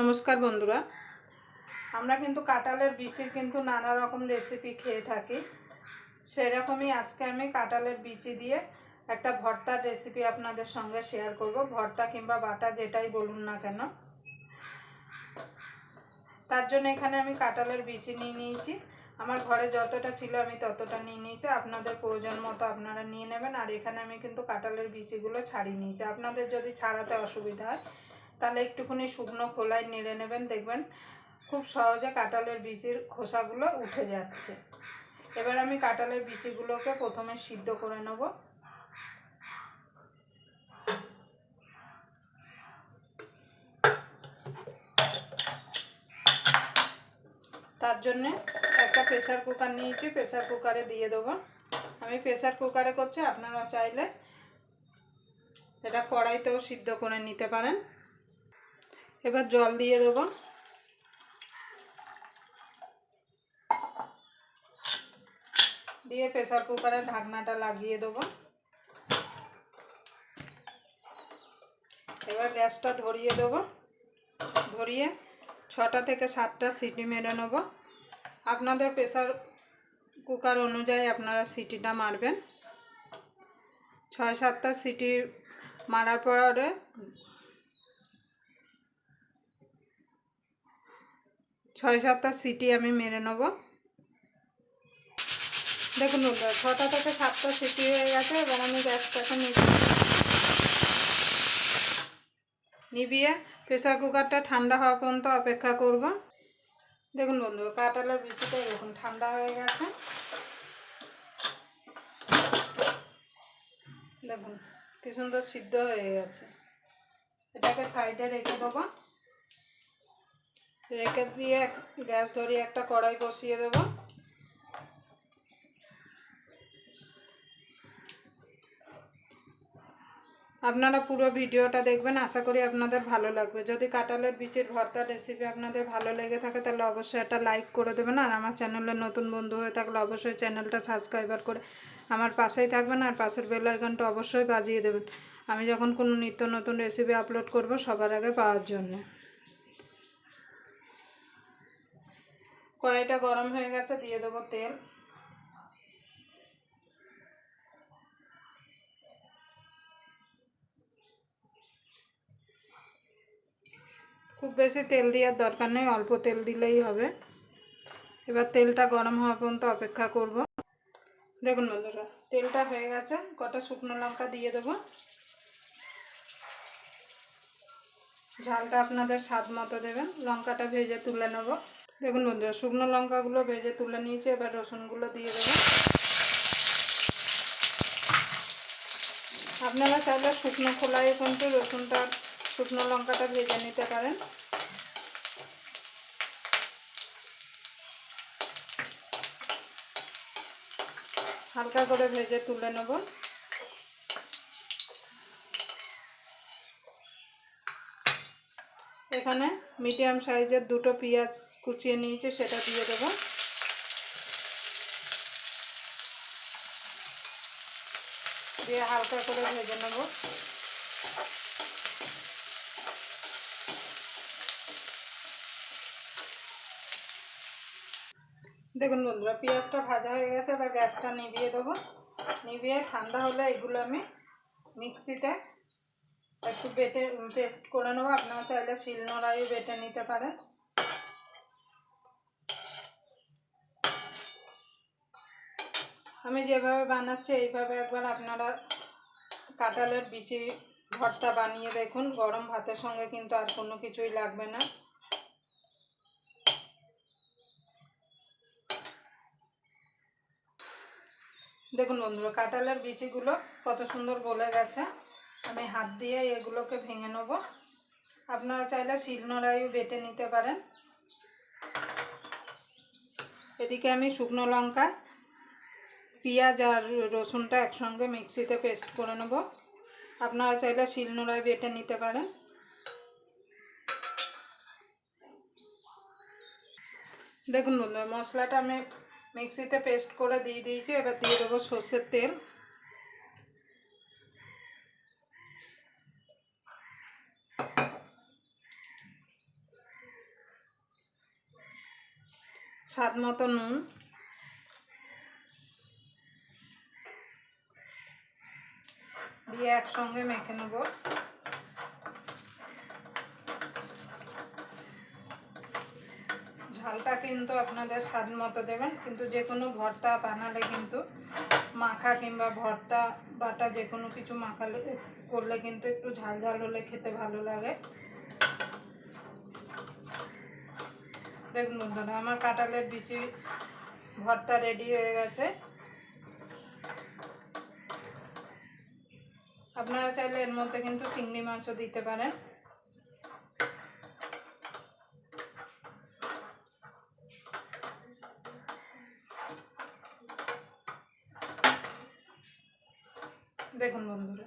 নমস্কার বন্ধুরা। আমরা কিন্তু কাঁঠালের বিচির কিন্তু নানা রকম রেসিপি খেয়ে থাকি। সেরকমই আজকে আমি কাঁঠালের বিচি দিয়ে একটা ভর্তার রেসিপি আপনাদের সঙ্গে শেয়ার করব। ভর্তা কিংবা বাটা যেটাই বলুন না কেন। তার জন্য এখানে আমি কাঁঠালের বিচি নিয়ে নিয়েছি। আমার ঘরে যতটা ছিল আমি ততটা নিয়ে নিয়েছি। আপনাদের প্রয়োজন মতো আপনারা নিয়ে নেবেন। আর এখানে আমি কিন্তু কাঁঠালের বিচিগুলো ছাড়িয়ে নিয়েছি। আপনাদের যদি ছাড়াতে অসুবিধা হয় তাহলে একটুখানি শুকনো খোলায় নেড়ে নেবেন, দেখবেন খুব সহজে কাঁঠালের বিচির খোসাগুলো উঠে যাচ্ছে। এবার আমি কাঁঠালের বিচিগুলোকে প্রথমে সিদ্ধ করে নেব। তার জন্যে একটা প্রেসার কুকার নিয়েছি, প্রেসার কুকারে দিয়ে দেবো। আমি প্রেসার কুকারে করছি, আপনারা চাইলে এটা কড়াইতেও সিদ্ধ করে নিতে পারেন। এবার জল দিয়ে দেবো। দিয়ে প্রেসার কুকারের ঢাকনাটা লাগিয়ে দেবো। এবার গ্যাসটা ধরিয়ে দেবো। ধরিয়ে ছটা থেকে সাতটা সিটি মেরে নেব। আপনাদের প্রেসার কুকার অনুযায়ী আপনারা সিটিটা মারবেন। ছয় সাতটা সিটি মারার পরে ছয় সাতটা সিটি আমি মেরে নেব। দেখুন বন্ধুরা ছটা থেকে সাতটা সিটি হয়ে গেছে, এবার আমি গ্যাসটাকে নিভিয়ে প্রেসার কুকারটা ঠান্ডা হওয়া পর্যন্ত অপেক্ষা করব। দেখুন বন্ধু কাঁঠালের বিচিটা এরকম ঠান্ডা হয়ে গেছে। দেখুন, কি সুন্দর সিদ্ধ হয়ে গেছে। এটাকে সাইডে রেখে দেবো। রেখে দিয়ে গ্যাস ধরিয়ে একটা কড়াই বসিয়ে দেবো। আপনারা পুরো ভিডিওটা দেখবেন, আশা করি আপনাদের ভালো লাগবে। যদি কাঁঠালের বিচির ভর্তার রেসিপি আপনাদের ভালো লেগে থাকে, তাহলে অবশ্যই একটা লাইক করে দেবেন। আর আমার চ্যানেলে নতুন বন্ধু হয়ে থাকলে অবশ্যই চ্যানেলটা সাবস্ক্রাইবার করে আমার পাশেই থাকবেন আর পাশের বেল আইকনটা অবশ্যই বাজিয়ে দেবেন। আমি যখন কোনো নিত্য নতুন রেসিপি আপলোড করব সবার আগে পাওয়ার জন্য। কড়াইটা গরম হয়ে গেছে, দিয়ে দেবো তেল। খুব বেশি তেল দেওয়ার দরকার নেই, অল্প তেল দিলেই হবে। এবার তেলটা গরম হওয়া পর্যন্ত অপেক্ষা করব। দেখুন বন্ধুরা, তেলটা হয়ে গেছে, কটা শুকনো লঙ্কা দিয়ে দেবো। ঝালটা আপনাদের স্বাদ মতো দেবেন, লঙ্কাটা ভেজে তুলে নেব। দেখুন বন্ধুরা, শুকনো লঙ্কাগুলো ভেজে তুলে নিয়েছি, এবার রসুনগুলো দিয়ে দেবো। আপনারা চাইলে শুকনো খোলায় কিন্তু রসুনটা, শুকনো লঙ্কাটা ভেজে নিতে পারেন। হালকা করে ভেজে তুলে নেব। এখানে মিডিয়াম সাইজের দুটো পেঁয়াজ কুচিয়ে নিয়েছে, সেটা দিয়ে দেব। দিয়ে হালকা করে ভেজে নেব। দেখুন বন্ধুরা, পেঁয়াজটা ভাজা হয়ে গেছে, এবার গ্যাসটা নিভিয়ে দেবো। নিভিয়ে ঠান্ডা হলে এগুলো আমি মিক্সিতে একটু বেটে পেস্ট করে নেব। আপনারা চাইলে শিলনোড়াই বেটে নিতে পারেন। আমি যেভাবে বানাচ্ছি, এইভাবে একবার আপনারা কাঁঠালের বিচি ভর্তা বানিয়ে দেখুন। গরম ভাতের সঙ্গে কিন্তু আর কোনো কিছুই লাগবে না। দেখুন বন্ধুরা, কাঁঠালের বিচিগুলো কত সুন্দর গলে গেছে। আমি হাত দিয়ে এগুলোকে ভেঙে নেব। আপনারা চাইলে শিলনোড়াইও বেটে নিতে পারেন। এদিকে আমি শুকনো লঙ্কা, পেঁয়াজ আর রসুনটা একসঙ্গে মিক্সিতে পেস্ট করে নেব। আপনারা চাইলে শিলনোড়ায় বেটে নিতে পারেন। দেখুন বন্ধুরা, মশলাটা আমি মিক্সিতে পেস্ট করে দিয়ে দিয়েছি। এবার দিয়ে দেবো সর্ষের তেল। স্বাদ মতো নুন। দিয়ে একসঙ্গে মেখে নেব। ঝালটা কিন্তু আপনাদের স্বাদ মতো দেবেন, কিন্তু যে কোনো ভর্তা বানালে কিন্তু মাখা কিংবা ভর্তা বাটা যে কোনো কিছু মাখালে, করলে কিন্তু একটু ঝাল ঝাল হলে খেতে ভালো লাগে। দেখুন বন্ধুরা, আমার কাঁঠালের বিচি ভর্তা রেডি হয়ে গেছে। আপনারা চাইলে এর মধ্যে কিন্তু চিংড়ি মাছও দিতে পারেন। দেখুন বন্ধুরা।